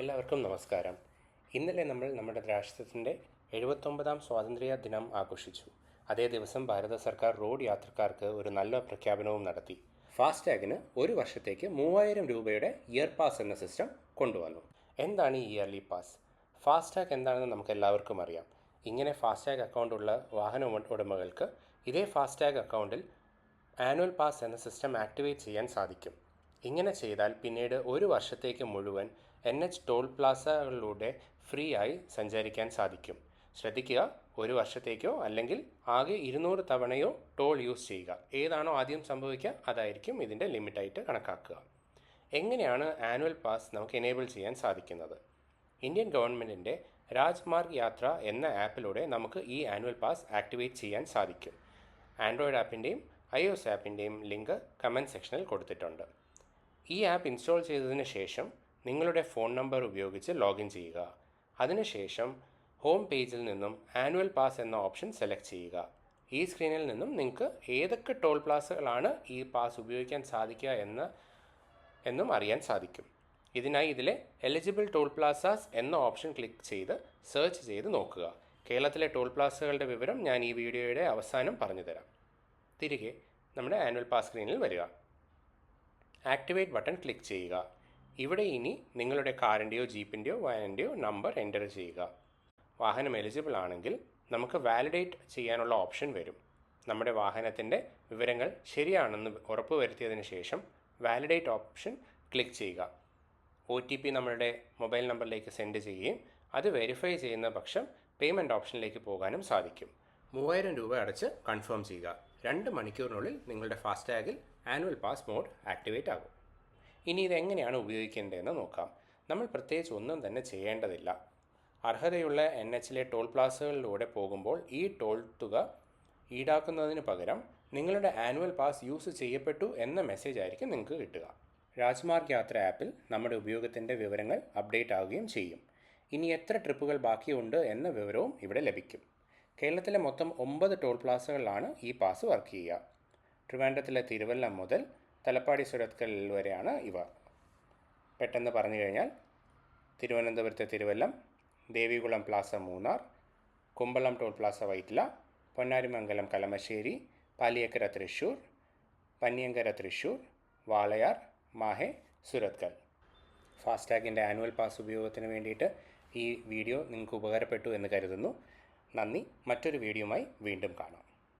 എല്ലാവർക്കും നമസ്കാരം. ഇന്നലെ നമ്മൾ നമ്മുടെ രാഷ്ട്രത്തിന്റെ എഴുപത്തൊമ്പതാം സ്വാതന്ത്ര്യ ദിനം ആഘോഷിച്ചു. അതേ ദിവസം ഭാരത സർക്കാർ റോഡ് യാത്രക്കാർക്ക് ഒരു നല്ല പ്രഖ്യാപനവും നടത്തി. ഫാസ്ടാഗിന് ഒരു വർഷത്തേക്ക് മൂവായിരം രൂപയുടെ ഇയർ പാസ് എന്ന സിസ്റ്റം കൊണ്ടുവന്നു. എന്താണ് ഈ ഇയർലി പാസ്? ഫാസ്ടാഗ് എന്താണെന്ന് നമുക്ക് എല്ലാവർക്കും അറിയാം. ഇങ്ങനെ ഫാസ്ടാഗ് അക്കൗണ്ടുള്ള വാഹന ഉടമകൾക്ക് ഇതേ ഫാസ്ടാഗ് അക്കൗണ്ടിൽ ആനുവൽ പാസ് എന്ന സിസ്റ്റം ആക്ടിവേറ്റ് ചെയ്യാൻ സാധിക്കും. ഇങ്ങനെ ചെയ്താൽ പിന്നീട് ഒരു വർഷത്തേക്ക് മുഴുവൻ എൻ എച്ച് ടോൾ പ്ലാസകളിലൂടെ ഫ്രീ ആയി സഞ്ചരിക്കാൻ സാധിക്കും. ശ്രദ്ധിക്കുക ഒരു വർഷത്തേക്കോ അല്ലെങ്കിൽ ആകെ ഇരുന്നൂറ് തവണയോ ടോൾ യൂസ് ചെയ്യുക. ഏതാണോ ആദ്യം സംഭവിക്കുക അതായിരിക്കും ഇതിന്റെ ലിമിറ്റായിട്ട് കണക്കാക്കുക. എങ്ങനെയാണ് ആനുവൽ പാസ് നമുക്ക് എനേബിൾ ചെയ്യാൻ സാധിക്കുന്നത്? ഇന്ത്യൻ ഗവൺമെന്റിന്റെ രാജ്മാർഗ് യാത്ര എന്ന ആപ്പിലൂടെ നമുക്ക് ഈ ആനുവൽ പാസ് ആക്ടിവേറ്റ് ചെയ്യാൻ സാധിക്കും. ആൻഡ്രോയിഡ് ആപ്പിന്റെയും ഐ എസ് ആപ്പിന്റെയും ലിങ്ക് കമന്റ് സെക്ഷനിൽ കൊടുത്തിട്ടുണ്ട്. ഈ ആപ്പ് ഇൻസ്റ്റാൾ ചെയ്തതിന് ശേഷം നിങ്ങളുടെ ഫോൺ നമ്പർ ഉപയോഗിച്ച് ലോഗിൻ ചെയ്യുക. അതിനുശേഷം ഹോം പേജിൽ നിന്നും ആനുവൽ പാസ് എന്ന ഓപ്ഷൻ സെലക്ട് ചെയ്യുക. ഈ സ്ക്രീനിൽ നിന്നും നിങ്ങൾക്ക് ഏതൊക്കെ ടോൾ പ്ലാസുകളാണ് ഈ പാസ് ഉപയോഗിക്കാൻ സാധിക്കുക എന്ന് എന്നും അറിയാൻ സാധിക്കും. ഇതിനായി ഇതിലെ എലിജിബിൾ ടോൾ പ്ലാസാസ് എന്ന ഓപ്ഷൻ ക്ലിക്ക് ചെയ്ത് സെർച്ച് ചെയ്ത് നോക്കുക. കേരളത്തിലെ ടോൾ പ്ലാസകളുടെ വിവരം ഞാൻ ഈ വീഡിയോയുടെ അവസാനം പറഞ്ഞുതരാം. തിരികെ നമ്മുടെ ആനുവൽ പാസ് സ്ക്രീനിൽ വരിക. ആക്ടിവേറ്റ് ബട്ടൺ ക്ലിക്ക് ചെയ്യുക. ഇവിടെ ഇനി നിങ്ങളുടെ കാറിന്റെയോ ജീപ്പിന്റെയോ വാനിന്റെയോ നമ്പർ എന്റർ ചെയ്യുക. വാഹനം എലിജിബിൾ ആണെങ്കിൽ നമുക്ക് വാലിഡേറ്റ് ചെയ്യാനുള്ള ഓപ്ഷൻ വരും. നമ്മുടെ വാഹനത്തിന്റെ വിവരങ്ങൾ ശരിയാണെന്ന് ഉറപ്പുവരുത്തിയതിന് ശേഷം വാലിഡേറ്റ് ഓപ്ഷൻ ക്ലിക്ക് ചെയ്യുക. ഒ ടി പി നമ്മളുടെ മൊബൈൽ നമ്പറിലേക്ക് സെൻഡ് ചെയ്യുകയും അത് വെരിഫൈ ചെയ്യുന്ന പക്ഷം പേയ്മെന്റ് ഓപ്ഷനിലേക്ക് പോകാനും സാധിക്കും. മൂവായിരം രൂപ അടച്ച് കൺഫേം ചെയ്യുക. രണ്ട് മണിക്കൂറിനുള്ളിൽ നിങ്ങളുടെ ഫാസ്ടാഗിൽ ആനുവൽ പാസ് മോഡ് ആക്ടിവേറ്റ് ആകും. ഇനി ഇതെങ്ങനെയാണ് ഉപയോഗിക്കേണ്ടതെന്ന് നോക്കാം. നമ്മൾ പ്രത്യേകിച്ച് ഒന്നും തന്നെ ചെയ്യേണ്ടതില്ല. അർഹതയുള്ള എൻ എച്ചിലെ ടോൾ പ്ലാസകളിലൂടെ പോകുമ്പോൾ ഈ ടോൾ തുക ഈടാക്കുന്നതിന് പകരം നിങ്ങളുടെ ആനുവൽ പാസ് യൂസ് ചെയ്യപ്പെട്ടു എന്ന മെസ്സേജ് ആയിരിക്കും നിങ്ങൾക്ക് കിട്ടുക. രാജ്മാർഗ് യാത്ര ആപ്പിൽ നമ്മുടെ ഉപയോഗത്തിന്റെ വിവരങ്ങൾ അപ്ഡേറ്റ് ആവുകയും ചെയ്യും. ഇനി എത്ര ട്രിപ്പുകൾ ബാക്കിയുണ്ട് എന്ന വിവരവും ഇവിടെ ലഭിക്കും. കേരളത്തിലെ മൊത്തം ഒമ്പത് ടോൾ പ്ലാസകളിലാണ് ഈ പാസ് വർക്ക് ചെയ്യുക. ട്രിവാൻഡ്രത്തിലെ തിരുവല്ല മുതൽ തലപ്പാടി സുരത്കൽ വരെയാണ് ഇവ. പെട്ടെന്ന് പറഞ്ഞു കഴിഞ്ഞാൽ തിരുവനന്തപുരത്തെ Thiruvallam Devikulam plaza Munnar Kumbalam toll plaza Vyttila Ponnarimangalam Kalamassery Paliyekkara Thrissur Panniyankara Thrissur Walayar Mahe Surathkal. ഫാസ്ടാഗിന്റെ annual pass ഉപയോഗത്തിന് വേണ്ടിയിട്ട് ഈ വീഡിയോ നിങ്ങൾക്ക് ഉപകാരപ്പെട്ടു എന്ന് കരുതുന്നു. നന്ദി. മറ്റൊരു വീഡിയോയുമായി വീണ്ടും കാണാം.